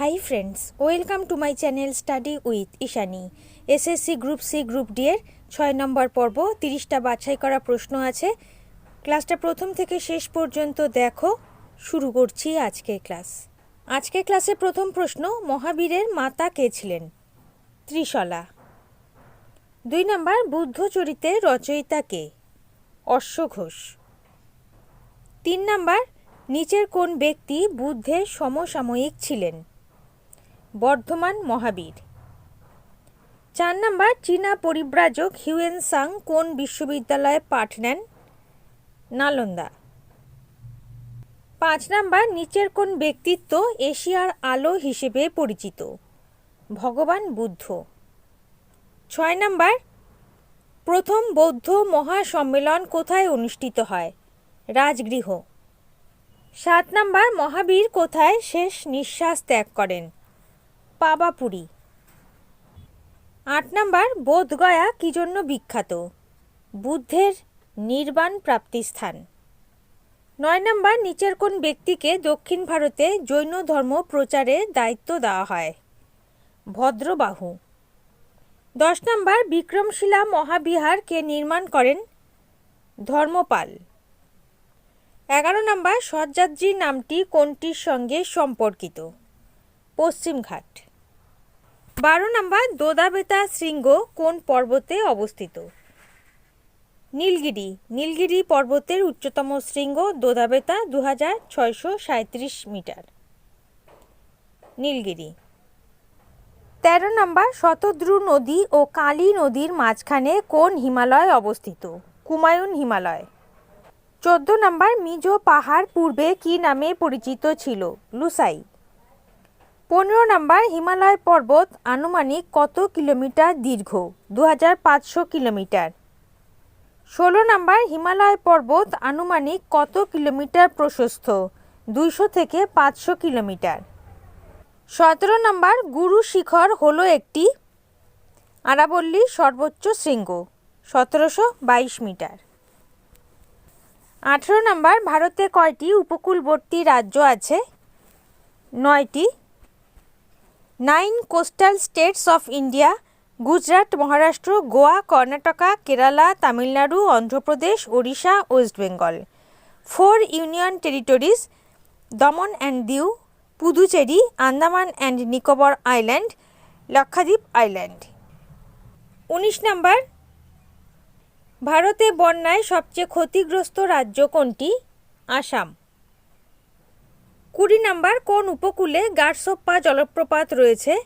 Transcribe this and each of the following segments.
Hi friends welcome to my channel study with Ishani SSC group C group D এর ছয় নম্বর পর্ব, তিরিশটা বাছাই করা প্রশ্ন আছে। ক্লাসটা প্রথম থেকে শেষ পর্যন্ত দেখো। শুরু করছি আজকের ক্লাস। আজকের ক্লাসে প্রথম প্রশ্ন, মহাবীরের মাতা কে ছিলেন? ত্রিশলা। দুই নম্বর, বুদ্ধ চরিত্রের রচয়িতা কে? অশ্ব ঘোষ তিন নাম্বার, নিচের কোন ব্যক্তি বুদ্ধের সমসাময়িক ছিলেন? বর্ধমান মহাবীর। চার নাম্বার, চীনা পরিব্রাজক হিউয়েন সাং কোন বিশ্ববিদ্যালয়ে পাঠ নেন? নালন্দা। পাঁচ নাম্বার, নিচের কোন ব্যক্তিত্ব এশিয়ার আলো হিসেবে পরিচিত? ভগবান বুদ্ধ। ছয় নাম্বার, প্রথম বৌদ্ধ মহাসম্মেলন কোথায় অনুষ্ঠিত হয়? রাজগৃহ। সাত নাম্বার, মহাবীর কোথায় শেষ নিঃশ্বাস ত্যাগ করেন? পাবাপুরী। আট নাম্বার, বোধগয়া কি জন্য বিখ্যাত? বুদ্ধের নির্বাণ প্রাপ্তিস্থান নয় নম্বর, নিচের কোন ব্যক্তিকে দক্ষিণ ভারতে জৈন ধর্ম প্রচারে দায়িত্ব দেওয়া হয়? ভদ্রবাহু। দশ নম্বর, বিক্রমশিলা মহাবিহার কে নির্মাণ করেন? ধর্মপাল। এগারো নম্বর সজ্জাদ্রি নামটি কোনটির সঙ্গে সম্পর্কিত? পশ্চিমঘাট। বারো নম্বর, দোদাবেতা শৃঙ্গ কোন পর্বতে অবস্থিত? নীলগিরি। নীলগিরি পর্বতের উচ্চতম শৃঙ্গ দোদাবেতা দু হাজার ছয়শো মিটার। নীলগিরি। তেরো নম্বর, শতদ্রু নদী ও কালী নদীর মাঝখানে কোন হিমালয় অবস্থিত? কুমায়ুন হিমালয়। চোদ্দ নম্বর, মিজো পাহাড় পূর্বে কি নামে পরিচিত ছিল? লুসাই। পনেরো নম্বর হিমালয় পর্বত আনুমানিক কত কিলোমিটার দীর্ঘ? দু হাজার পাঁচশো কিলোমিটার। ষোলো নম্বর হিমালয় পর্বত আনুমানিক কত কিলোমিটার প্রশস্ত? দুইশো থেকে পাঁচশো কিলোমিটার। সতেরো নম্বর গুরু শিখর হলো একটি আরাবল্লী সর্বোচ্চ শৃঙ্গ, সতেরোশো বাইশ মিটার। আঠেরো নম্বর ভারতে কয়টি উপকূলবর্তী রাজ্য আছে? নয়টি। Nine coastal states of India, Gujarat, Maharashtra, Goa, Karnataka, Kerala, Tamil Nadu, Andhra Pradesh, Odisha, West Bengal. Four union territories, Daman and Diu, Puducherry, Andaman and Nicobar island, Lakshadweep island. উনিশ number, ভারতে বন্যায় সবচেয়ে ক্ষতিগ্রস্ত রাজ্য কোনটি? আসাম। কুড়ি number, কোন উপকূলে গার্সোপ্পা জলপ্রপাত রয়েছে?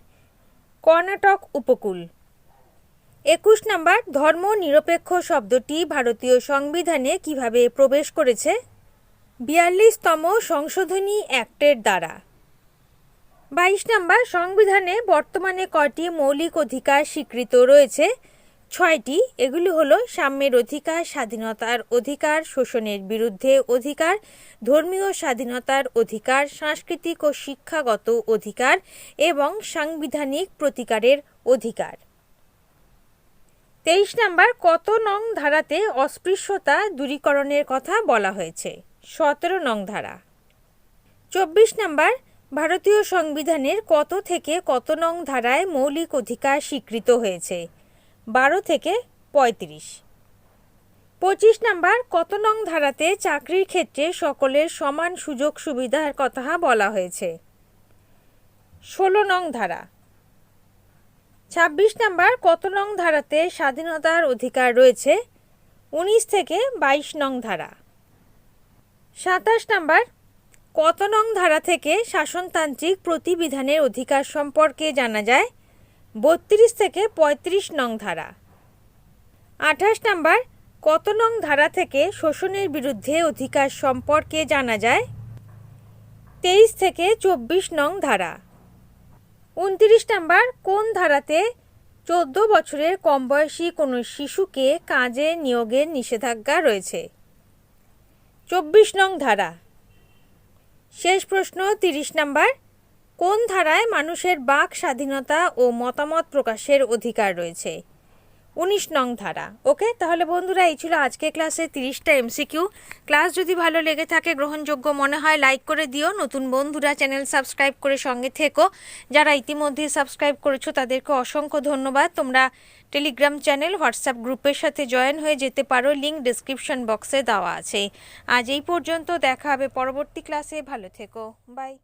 কর্ণাটক উপকূল। একুশ নাম্বার, ধর্ম নিরপেক্ষ শব্দটি ভারতীয় সংবিধানে কীভাবে প্রবেশ করেছে? বিয়াল্লিশতম সংশোধনী অ্যাক্টের দ্বারা। বাইশ নাম্বার, সংবিধানে বর্তমানে কয়টি মৌলিক অধিকার স্বীকৃত রয়েছে? ছয়টি, এগুলি হলো সাম্যের অধিকার, স্বাধীনতার অধিকার, শোষণের বিরুদ্ধে অধিকার, ধর্মীয় স্বাধীনতার অধিকার, সাংস্কৃতিক ও শিক্ষাগত অধিকার এবং সাংবিধানিক প্রতিকারের অধিকার। তেইশ নাম্বার, কত নং ধারাতে অস্পৃশ্যতা দূরীকরণের কথা বলা হয়েছে? সতেরো নং ধারা। চব্বিশ নাম্বার, ভারতীয় সংবিধানের কত থেকে কত নং ধারায় মৌলিক অধিকার স্বীকৃত হয়েছে? বারো থেকে পঁয়ত্রিশ। পঁচিশ নাম্বার, কত নং ধারাতে চাকরির ক্ষেত্রে সকলের সমান সুযোগ সুবিধার কথা বলা হয়েছে? ষোলো নং ধারা। ছাব্বিশ নাম্বার, কত নং ধারাতে স্বাধীনতার অধিকার রয়েছে? উনিশ থেকে বাইশ নং ধারা। সাতাশ নাম্বার, কত নং ধারা থেকে শাসনতান্ত্রিক প্রতিবিধানের অধিকার সম্পর্কে জানা যায়? বত্রিশ থেকে ৩৫ নং ধারা। আঠাশ নাম্বার, কত নং ধারা থেকে শোষণের বিরুদ্ধে অধিকার সম্পর্কে জানা যায়? তেইশ থেকে চব্বিশ নং ধারা। উনত্রিশ নাম্বার, কোন ধারাতে চোদ্দ বছরের কম বয়সী কোনো শিশুকে কাজে নিয়োগের নিষেধাজ্ঞা রয়েছে? চব্বিশ নং ধারা। শেষ প্রশ্ন, তিরিশ নাম্বার কোন ধারায় মানুষের বাক স্বাধীনতা ও মতামত প্রকাশের অধিকার রয়েছে? উনিশ নং ধারা। ওকে? তাহলে বন্ধুরা, এই ছিল আজকে ক্লাসে তিরিশটা এমসিকিউ। ক্লাস যদি ভালো লেগে থাকে, গ্রহণযোগ্য মনে হয়, লাইক করে দিও। নতুন বন্ধুরা, চ্যানেল সাবস্ক্রাইব করে সঙ্গে থেকো। যারা ইতিমধ্যে সাবস্ক্রাইব করেছ, তাদেরকে অসংখ্য ধন্যবাদ। তোমরা টেলিগ্রাম চ্যানেল, হোয়াটসঅ্যাপ গ্রুপের সাথে জয়েন হয়ে যেতে পারো। লিঙ্ক ডিসক্রিপশন বক্সে দেওয়া আছে। আজ এই পর্যন্ত দেখা হবে পরবর্তী ক্লাসে। ভালো থেকো। বাই।